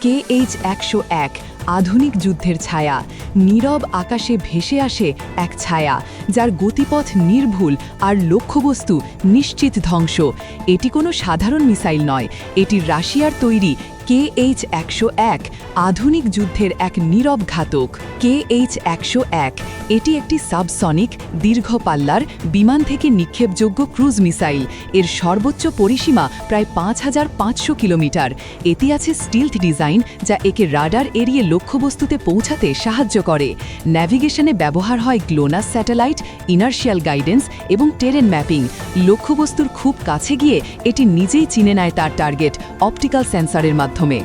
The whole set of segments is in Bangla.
কে এইচ একশো এক আধুনিক যুদ্ধের ছায়া। নীরব আকাশে ভেসে আসে এক ছায়া, যার গতিপথ নির্ভুল আর লক্ষ্যবস্তু নিশ্চিত ধ্বংস। এটি কোনো সাধারণ মিসাইল নয়, এটি রাশিয়ার তৈরি কে এইচ একশো এক, আধুনিক যুদ্ধের এক নীরব ঘাতক। কে এইচ একশো এক, এটি একটি সাবসনিক, দীর্ঘ পাল্লার, বিমান থেকে নিক্ষেপযোগ্য ক্রুজ মিসাইল। এর সর্বোচ্চ পরিসীমা প্রায় পাঁচ হাজার পাঁচশো কিলোমিটার। এতে আছে স্টিলথ ডিজাইন, যা একে রাডার এড়িয়ে লক্ষ্যবস্তুতে পৌঁছাতে সাহায্য করে। ন্যাভিগেশনে ব্যবহার হয় গ্লোনাস স্যাটেলাইট ইনার্শিয়াল গাইডেন্স এবং টেরেন ম্যাপিং লক্ষ্যবস্তুর খুব কাছে গিয়ে এটি নিজেই চিনে নেয় তার টার্গেট অপটিক্যাল সেন্সরের মাধ্যমে।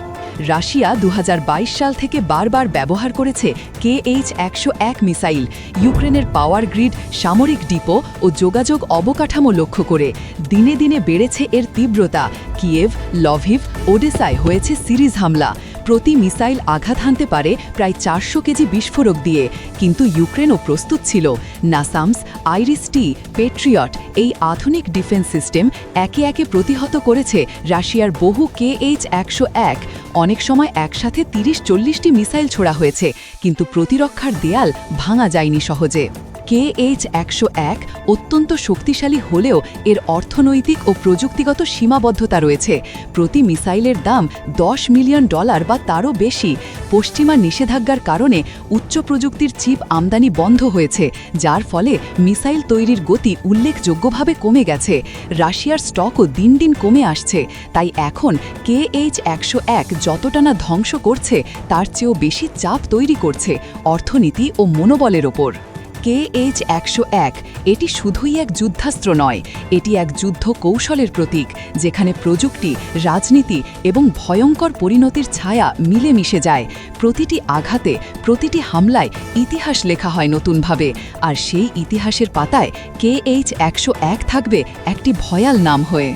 রাশিয়া দু হাজার বাইশ সাল থেকে বারবার ব্যবহার করেছে কে এইচ একশো এক মিসাইল। ইউক্রেনের পাওয়ার গ্রিড সামরিক ডিপো ও যোগাযোগ অবকাঠামো লক্ষ্য করে। দিনে দিনে বেড়েছে এর তীব্রতা। কিয়েভ লভিভ ওডেসায় হয়েছে সিরিজ হামলা। প্রতি মিসাইল আঘাত হানতে পারে প্রায় চারশো কেজি বিস্ফোরক দিয়ে। কিন্তু ইউক্রেনও প্রস্তুত ছিল। নাসামস, আইরিস টি, পেট্রিয়ট এই আধুনিক ডিফেন্স সিস্টেম একে একে প্রতিহত করেছে রাশিয়ার বহু কে এইচ একশো এক। অনেক সময় একসাথে তিরিশ চল্লিশটি মিসাইল ছোড়া হয়েছে, কিন্তু প্রতিরক্ষার দেয়াল ভাঙা যায়নি সহজে। কে এইচ একশো এক অত্যন্ত শক্তিশালী হলেও এর অর্থনৈতিক ও প্রযুক্তিগত সীমাবদ্ধতা রয়েছে। প্রতি মিসাইলের দাম দশ মিলিয়ন ডলার বা তারও বেশি। পশ্চিমা নিষেধাজ্ঞার কারণে উচ্চ প্রযুক্তির চিপ আমদানি বন্ধ হয়েছে, যার ফলে মিসাইল তৈরির গতি উল্লেখযোগ্যভাবে কমে গেছে। রাশিয়ার স্টকও দিন দিন কমে আসছে, তাই এখন কে এইচ একশো এক যতটা না ধ্বংস করছে, তার চেয়েও বেশি চাপ তৈরি করছে অর্থনীতি ও মনোবলের ওপর। কে এইচ একশো এক এটি শুধুই এক যুদ্ধাস্ত্র নয়, এটি এক যুদ্ধ কৌশলের প্রতীক, যেখানে প্রযুক্তি, রাজনীতি এবং ভয়ঙ্কর পরিণতির ছায়া মিলে মিশে যায়। প্রতিটি আঘাতে, প্রতিটি হামলায় ইতিহাস লেখা হয় নতুনভাবে, আর সেই ইতিহাসের পাতায় কে এইচ একশো এক থাকবে একটি ভয়াল নাম হয়ে।